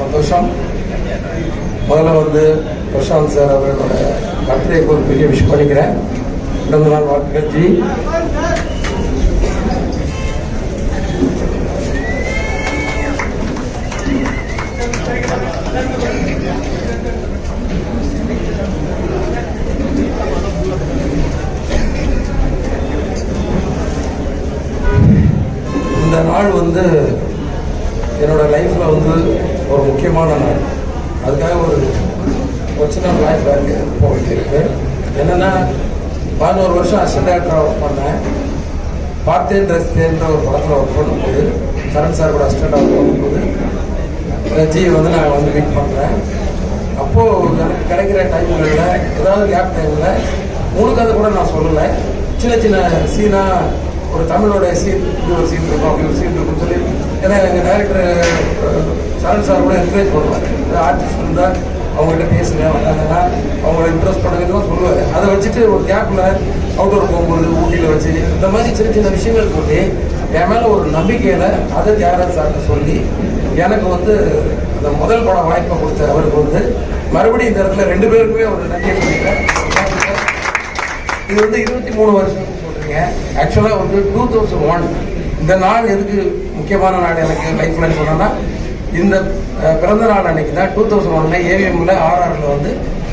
சந்தோஷம். முதல்ல வந்து பிரசாந்த் சார் அவர்களோட பர்த்டேக்கு ஒரு பெரிய விஷயம் பண்ணிக்கிறேன். பிறந்த நாள் வாழ்த்துக்கள் ஜி. இந்த நாள் வந்து என்னோட லைஃப்பில் வந்து ஒரு முக்கியமான நாள். அதுக்காக ஒரு ஒரு சின்ன பிளாக் பேக் போயிட்டு இருக்கு என்னென்னா பதினோரு வருஷம் அசிஸ்டன்ட் டேரக்டராக ஒர்க் பண்ணேன். பார்த்தேன் ரசித்தேன்ற ஒரு படத்தில் ஒர்க் பண்ணும்போது சரண் சார் கூட அசிஸ்டண்டாக ஒர்க் பண்ணும்போது ஜி வந்து நான் வந்து மீட் பண்ணுறேன் அப்போது எனக்கு கிடைக்கிற டைம்களில் ஏதாவது கேப் டைமில் உங்களுக்கு அதை கூட நான் சொல்லலை. சின்ன சின்ன சீனாக ஒரு தமிழோட சீன் இப்படி ஒரு சீன் இருக்கும் அப்படி ஒரு சீன் இருக்கும் ஏன்னா எங்கள் டேரக்டர் சரண் சார் கூட என்கரேஜ் பண்ணுவார். ஆர்டிஸ்ட் இருந்தால் அவங்ககிட்ட பேசுங்க வந்தாங்கன்னா அவங்கள இம்ப்ரெஸ் பண்ணுங்கன்னு சொல்லுவார். அதை வச்சுட்டு ஒரு கேப்பில் அவுட்டோர் போகும்போது ஊட்டியில் வச்சு இந்த மாதிரி சின்ன சின்ன விஷயங்கள் சொல்லி என் மேலே ஒரு நம்பிக்கையில் அதை தியாகராஜ் சார்கிட்ட சொல்லி எனக்கு வந்து அந்த முதல் படம் வாய்ப்பை கொடுத்த அவருக்கு வந்து மறுபடியும் இந்த இடத்துல ரெண்டு பேருக்குமே ஒரு நன்றியை சொல்லிக்கிறேன். இது வந்து இருபத்தி மூணு வருஷம் சொல்கிறீங்க ஆக்சுவலாக வந்து டூ தௌசண்ட் ஒன் இந்த நாள் எதுக்கு முக்கியமான நாள் எனக்கு லைஃப்ல சொன்னேன்னா இந்த பிறந்த நாள் அன்னைக்கு தான் டூ தௌசண்ட் ஒன்ல ஏவிஎம்ல ஆர்ஆர்ல வந்து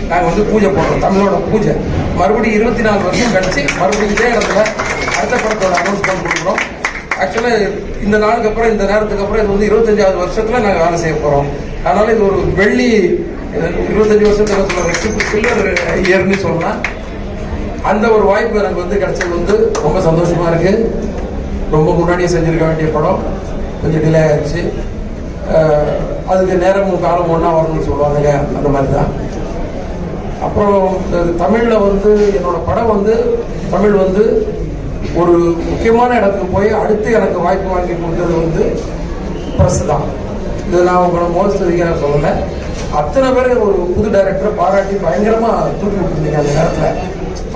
நாங்கள் வந்து பூஜை போடுறோம் தமிழோட பூஜை. மறுபடியும் இருபத்தி நாலு வருஷம் கழிச்சு மறுபடியும் இதே இடத்துல அடுத்த படத்தோட அனௌன்ஸ்மெண்ட் கொடுக்குறோம். ஆக்சுவலாக இந்த நாளுக்கு அப்புறம் இந்த நேரத்துக்கு அப்புறம் இது வந்து இருபத்தஞ்சாவது வருஷத்துல நாங்கள் வேலை செய்ய போகிறோம் அதனால இது ஒரு வெள்ளி இருபத்தஞ்சு வருஷத்துல சொல்ல சில்லர் இயர்னு சொல்லலாம் அந்த ஒரு வாய்ப்பு எனக்கு வந்து கிடைச்சது வந்து ரொம்ப சந்தோஷமா இருக்கு. ரொம்ப முன்னாடியே செஞ்சிருக்க வேண்டிய படம் கொஞ்சம் டிலே ஆயிடுச்சு அதுக்கு நேரமும் காலம் ஒன்றா வரணும்னு சொல்லுவாங்க அந்த மாதிரி தான் அப்புறம் இந்த தமிழில் வந்து என்னோட படம் வந்து தமிழ் வந்து ஒரு முக்கியமான இடத்துக்கு போய் அடுத்து எனக்கு வாய்ப்பு வாங்கி கொடுத்தது வந்து ப்ரெஸ் தான். இது நான் உங்களை மோசடிக்க சொல்லலை. அத்தனை பேர் ஒரு புது டைரக்டரை பாராட்டி பயங்கரமாக தூக்கி விட்டுருந்தீங்க அந்த நேரத்தில்.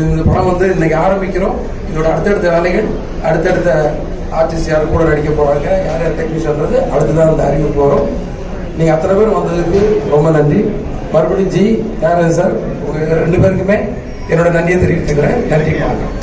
இந்த படம் வந்து இன்னைக்கு ஆரம்பிக்கிறோம். இதோட அடுத்தடுத்த வேலைகள் அடுத்தடுத்த ஆர்டிஸ்ட் யார் கூட நடிக்க போறாங்க யார் யார் டெக்னீஷியன்றது அடுத்துதான் அந்த அறிவு போகிறோம் நீங்க அத்தனை பேர் வந்ததுக்கு ரொம்ப நன்றி. மறுபடியும் ஜி யார் சார் ரெண்டு பேருக்குமே என்னோட நன்றியை தெரிவித்துக்கிறேன். நன்றி வணக்கம்.